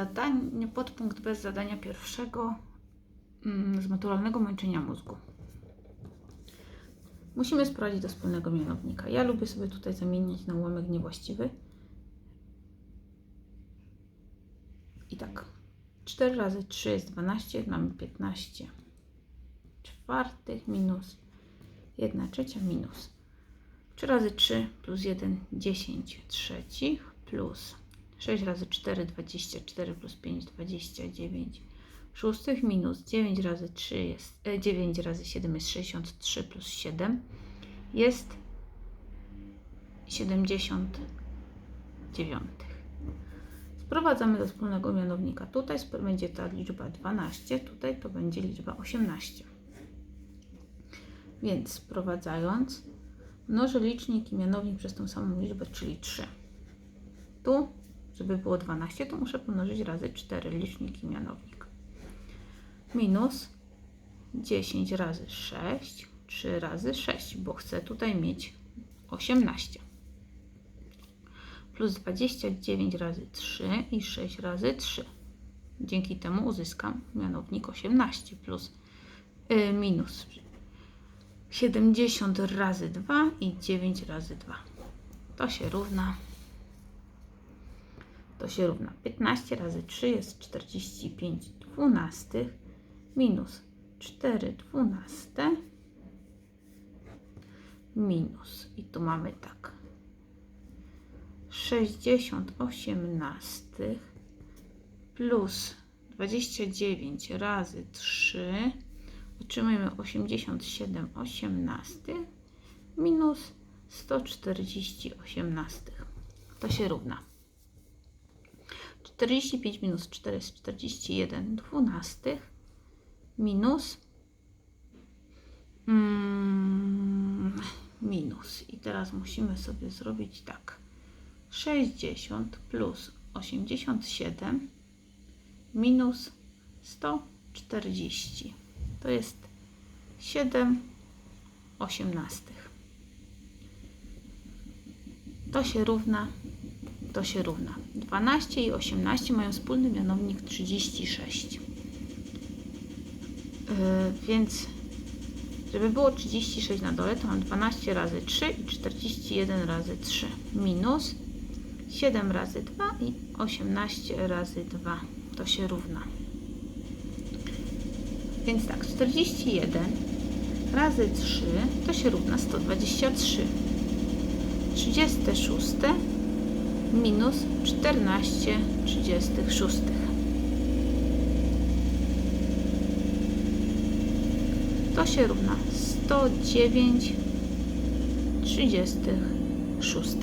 Zadanie, podpunkt bez zadania pierwszego mm, z naturalnego męczenia mózgu. Musimy sprawdzić do wspólnego mianownika. Ja lubię sobie tutaj zamienić na ułamek niewłaściwy. I tak. 4 razy 3 jest 12, mamy 15 czwartych minus 1 trzecia minus 3 razy 3 plus 1 10 trzecich plus 6 razy 4 24 plus 5 29 szóstych minus 9 razy 3 jest e, 9 razy 7 jest 63 plus 7 jest 79. Sprowadzamy do wspólnego mianownika. Tutaj będzie ta liczba 12, tutaj to będzie liczba 18. Więc sprowadzając, mnożę licznik i mianownik przez tą samą liczbę, czyli 3. Tu, żeby było 12, to muszę pomnożyć razy 4 licznik i mianownik. Minus 10 razy 6, 3 razy 6, bo chcę tutaj mieć 18. Plus 29 razy 3 i 6 razy 3. Dzięki temu uzyskam mianownik 18 plus y, minus 70 razy 2 i 9 razy 2. To się równa. To się równa 15 razy 3 jest 45 dwunastych minus 4 dwunaste minus i tu mamy tak 60 osiemnastych plus 29 razy 3 otrzymujemy 87 osiemnastych minus 140 osiemnastych. To się równa. 45 minus 4 jest 41 dwunastych minus mm, minus. I teraz musimy sobie zrobić tak. 60 plus 87 minus 140 to jest 7 osiemnastych. To się równa, to się równa. 12 i 18 mają wspólny mianownik 36. Yy, więc żeby było 36 na dole, to mam 12 razy 3 i 41 razy 3 minus 7 razy 2 i 18 razy 2. To się równa. Więc tak, 41 razy 3 to się równa 123. 36 minus 14 36. To się równa 109 36.